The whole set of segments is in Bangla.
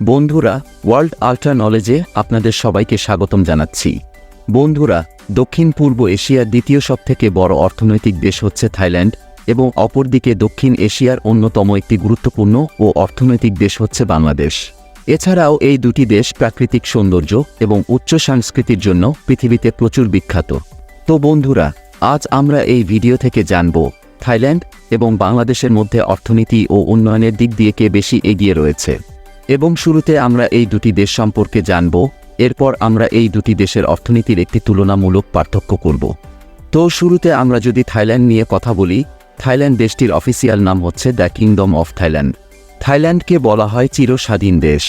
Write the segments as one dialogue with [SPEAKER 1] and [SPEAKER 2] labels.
[SPEAKER 1] বন্ধুরা ওয়ার্ল্ড আল্ট্রা নলেজে আপনাদের সবাইকে স্বাগতম জানাচ্ছি। বন্ধুরা, দক্ষিণ পূর্ব এশিয়ার দ্বিতীয় সবথেকে বড় অর্থনৈতিক দেশ হচ্ছে থাইল্যান্ড এবং অপরদিকে দক্ষিণ এশিয়ার অন্যতম একটি গুরুত্বপূর্ণ ও অর্থনৈতিক দেশ হচ্ছে বাংলাদেশ। এছাড়াও এই দুটি দেশ প্রাকৃতিক সৌন্দর্য এবং উচ্চ সংস্কৃতির জন্য পৃথিবীতে প্রচুর বিখ্যাত। তো বন্ধুরা, আজ আমরা এই ভিডিও থেকে জানব, থাইল্যান্ড এবং বাংলাদেশের মধ্যে অর্থনীতি ও উন্নয়নের দিক দিয়ে কে বেশি এগিয়ে রয়েছে। এবং শুরুতে আমরা এই দুটি দেশ সম্পর্কে জানব, এরপর আমরা এই দুটি দেশের অর্থনীতির একটি তুলনামূলক পার্থক্য করব। তো শুরুতে আমরা যদি থাইল্যান্ড নিয়ে কথা বলি, থাইল্যান্ড দেশটির অফিসিয়াল নাম হচ্ছে দ্য কিংডম অফ থাইল্যান্ড। থাইল্যান্ডকে বলা হয় চিরস্বাধীন দেশ।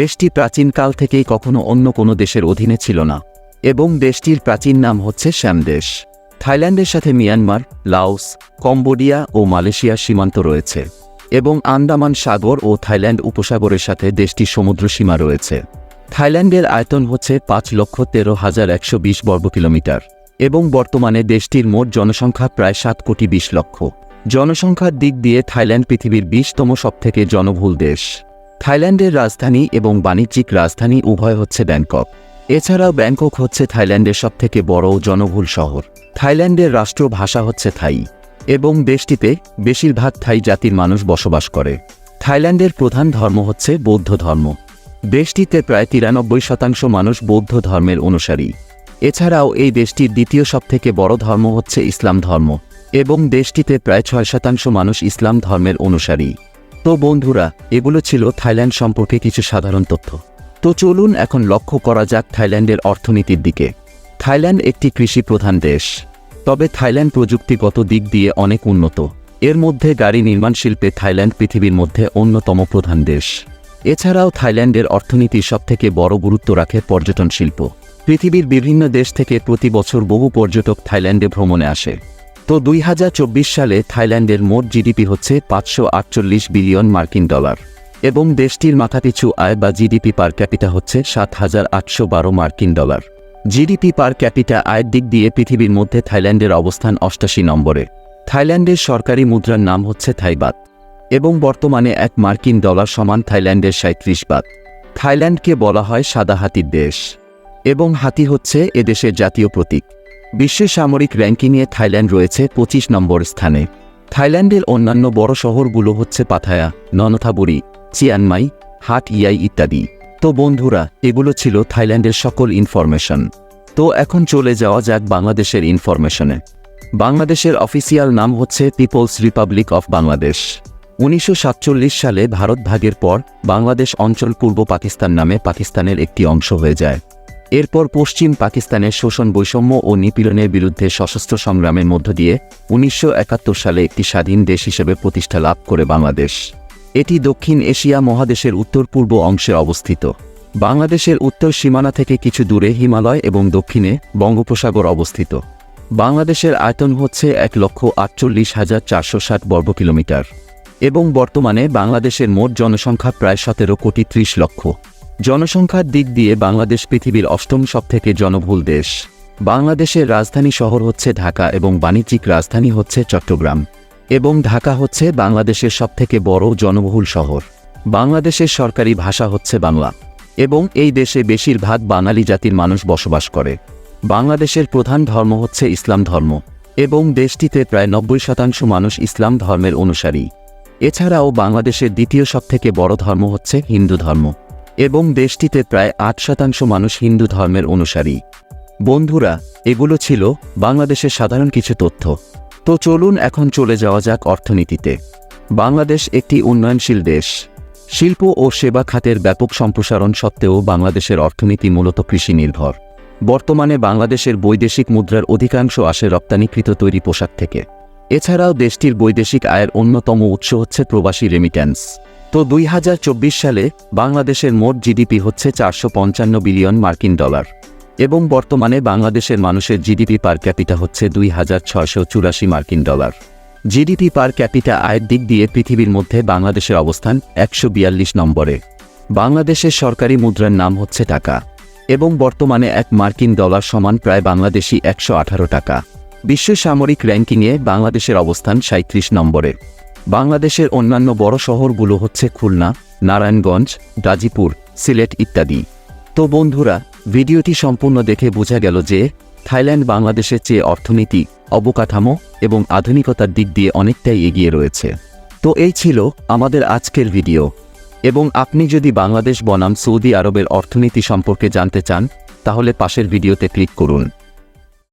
[SPEAKER 1] দেশটি প্রাচীনকাল থেকেই কখনো অন্য কোনো দেশের অধীনে ছিল না, এবং দেশটির প্রাচীন নাম হচ্ছে শ্যাম দেশ। থাইল্যান্ডের সাথে মিয়ানমার, লাওস, কম্বোডিয়া ও মালয়েশিয়ার সীমান্ত রয়েছে। এবং আন্দামান সাগর ও থাইল্যান্ড উপসাগরের সাথে দেশটির সমুদ্র সীমা রয়েছে। থাইল্যান্ডের আয়তন হচ্ছে পাঁচ লক্ষ তেরো হাজার একশো বিশ বর্গ কিলোমিটার এবং বর্তমানে দেশটির মোট জনসংখ্যা প্রায় সাত কোটি বিশ লক্ষ। জনসংখ্যার দিক দিয়ে থাইল্যান্ড পৃথিবীর বিশতম সবথেকে জনবহুল দেশ। থাইল্যান্ডের রাজধানী এবং বাণিজ্যিক রাজধানী উভয় হচ্ছে ব্যাংকক। এছাড়াও ব্যাংকক হচ্ছে থাইল্যান্ডের সবথেকে বড় জনবহুল শহর। থাইল্যান্ডের রাষ্ট্রভাষা হচ্ছে থাই। এবং দেশটিতে বেশিরভাগ থাই জাতির মানুষ বসবাস করে। থাইল্যান্ডের প্রধান ধর্ম হচ্ছে বৌদ্ধ ধর্ম। দেশটিতে প্রায় তিরানব্বই শতাংশ মানুষ বৌদ্ধ ধর্মের অনুসারী। এছাড়াও এই দেশটির দ্বিতীয় সবথেকে বড় ধর্ম হচ্ছে ইসলাম ধর্ম, এবং দেশটিতে প্রায় ছয় শতাংশ মানুষ ইসলাম ধর্মের অনুসারী। তো বন্ধুরা, এগুলো ছিল থাইল্যান্ড সম্পর্কে কিছু সাধারণ তথ্য। তো চলুন এখন লক্ষ্য করা যাক থাইল্যান্ডের অর্থনীতির দিকে। থাইল্যান্ড একটি কৃষি প্রধান দেশ। তবে থাইল্যান্ড প্রযুক্তিগত দিক দিয়ে অনেক উন্নত। এর মধ্যে গাড়ি নির্মাণ শিল্পে থাইল্যান্ড পৃথিবীর মধ্যে অন্যতম প্রধান দেশ। এছাড়াও থাইল্যান্ডের অর্থনীতির সবথেকে বড় গুরুত্ব রাখে পর্যটন শিল্প। পৃথিবীর বিভিন্ন দেশ থেকে প্রতি বছর বহু পর্যটক থাইল্যান্ডে ভ্রমণে আসে। তো দুই হাজার চব্বিশ সালে থাইল্যান্ডের মোট জিডিপি হচ্ছে পাঁচশো আটচল্লিশ বিলিয়ন মার্কিন ডলার। এবং দেশটির মাথাপিছু আয় বা জিডিপি পার ক্যাপিটা হচ্ছে সাত হাজার আটশো বারো মার্কিন ডলার। জিডিপি পার ক্যাপিটা আয়ের দিক দিয়ে পৃথিবীর মধ্যে থাইল্যান্ডের অবস্থান অষ্টাশি নম্বরে। থাইল্যান্ডের সরকারি মুদ্রার নাম হচ্ছে থাইবাত, এবং বর্তমানে এক মার্কিন ডলার সমান থাইল্যান্ডের সাঁত্রিশ বাত। থাইল্যান্ডকে বলা হয় সাদা হাতির দেশ, এবং হাতি হচ্ছে এদেশের জাতীয় প্রতীক। বিশ্বের সামরিক র্যাঙ্কিংয়ে থাইল্যান্ড রয়েছে পঁচিশ নম্বর স্থানে। থাইল্যান্ডের অন্যান্য বড় শহরগুলো হচ্ছে পাথায়া, ননথাবুরি, চিয়ানমাই, হাট ইয়াই ইত্যাদি। তো বন্ধুরা, এগুলো ছিল থাইল্যান্ডের সকল ইনফরমেশন। তো এখন চলে যাওয়া যাক বাংলাদেশের ইনফরমেশনে। বাংলাদেশের অফিসিয়াল নাম হচ্ছে পিপলস রিপাবলিক অফ বাংলাদেশ। উনিশশো সাতচল্লিশ সালে ভারত ভাগের পর বাংলাদেশ অঞ্চল পূর্ব পাকিস্তান নামে পাকিস্তানের একটি অংশ হয়ে যায়। এরপর পশ্চিম পাকিস্তানের শোষণ বৈষম্য ও নিপীড়নের বিরুদ্ধে সশস্ত্র সংগ্রামের মধ্য দিয়ে উনিশশো একাত্তর সালে একটি স্বাধীন দেশ হিসেবে প্রতিষ্ঠা লাভ করে বাংলাদেশ। এটি দক্ষিণ এশিয়া মহাদেশের উত্তর পূর্ব অংশে অবস্থিত। বাংলাদেশের উত্তর সীমানা থেকে কিছু দূরে হিমালয় এবং দক্ষিণে বঙ্গোপসাগর অবস্থিত। বাংলাদেশের আয়তন হচ্ছে এক লক্ষ আটচল্লিশ হাজার চারশো ষাট বর্গ কিলোমিটার এবং বর্তমানে বাংলাদেশের মোট জনসংখ্যা প্রায় সতেরো কোটি ত্রিশ লক্ষ। জনসংখ্যার দিক দিয়ে বাংলাদেশ পৃথিবীর অষ্টম সবথেকে জনবহুল দেশ। বাংলাদেশের রাজধানী শহর হচ্ছে ঢাকা এবং বাণিজ্যিক রাজধানী হচ্ছে চট্টগ্রাম। এবং ঢাকা হচ্ছে বাংলাদেশের সবথেকে বড় জনবহুল শহর। বাংলাদেশের সরকারি ভাষা হচ্ছে বাংলা। এবং এই দেশে বেশিরভাগ বাঙালি জাতির মানুষ বসবাস করে। বাংলাদেশের প্রধান ধর্ম হচ্ছে ইসলাম ধর্ম। এবং দেশটিতে প্রায় নব্বই শতাংশ মানুষ ইসলাম ধর্মের অনুসারী। এছাড়াও বাংলাদেশের দ্বিতীয় সবথেকে বড় ধর্ম হচ্ছে হিন্দু ধর্ম। এবং দেশটিতে প্রায় আট শতাংশ মানুষ হিন্দু ধর্মের অনুসারী। বন্ধুরা, এগুলো ছিল বাংলাদেশের সাধারণ কিছু তথ্য। তো চলুন এখন চলে যাওয়া যাক অর্থনীতিতে। বাংলাদেশ একটি উন্নয়নশীল দেশ। শিল্প ও সেবা খাতের ব্যাপক সম্প্রসারণ সত্ত্বেও বাংলাদেশের অর্থনীতি মূলত কৃষি নির্ভর বর্তমানে বাংলাদেশের বৈদেশিক মুদ্রার অধিকাংশ আসে রপ্তানিকৃত তৈরি পোশাক থেকে। এছাড়াও দেশটির বৈদেশিক আয়ের অন্যতম উৎস হচ্ছে প্রবাসী রেমিট্যান্স তো দুই হাজার চব্বিশ সালে বাংলাদেশের মোট জিডিপি হচ্ছে চারশো পঞ্চান্ন বিলিয়ন মার্কিন ডলার। এবং বর্তমানে বাংলাদেশের মানুষের জিডিপি পার ক্যাপিটা হচ্ছে দুই হাজার ছয়শো চুরাশি মার্কিন ডলার। জিডিপি পার ক্যাপিটা আয়ের দিক দিয়ে পৃথিবীর মধ্যে বাংলাদেশের অবস্থান একশো বিয়াল্লিশ নম্বরে। বাংলাদেশের সরকারি মুদ্রার নাম হচ্ছে টাকা এবং বর্তমানে এক মার্কিন ডলার সমান প্রায় বাংলাদেশি একশো আঠারো টাকা। বিশ্ব সামরিক র্যাঙ্কিংয়ে বাংলাদেশের অবস্থান সাঁত্রিশ নম্বরে। বাংলাদেশের অন্যান্য বড় শহরগুলো হচ্ছে খুলনা, নারায়ণগঞ্জ, গাজীপুর, সিলেট ইত্যাদি। তো বন্ধুরা ভিডিওটি সম্পূর্ণ দেখে বোঝা গেল যে থাইল্যান্ড বাংলাদেশের চেয়ে অর্থনীতি, অবকাঠামো এবং আধুনিকতার দিক দিয়ে অনেকটাই এগিয়ে রয়েছে। তো এই ছিল আমাদের আজকের ভিডিও। এবং আপনি যদি বাংলাদেশ বনাম সৌদি আরবের অর্থনীতি সম্পর্কে জানতে চান, তাহলে পাশের ভিডিওতে ক্লিক করুন।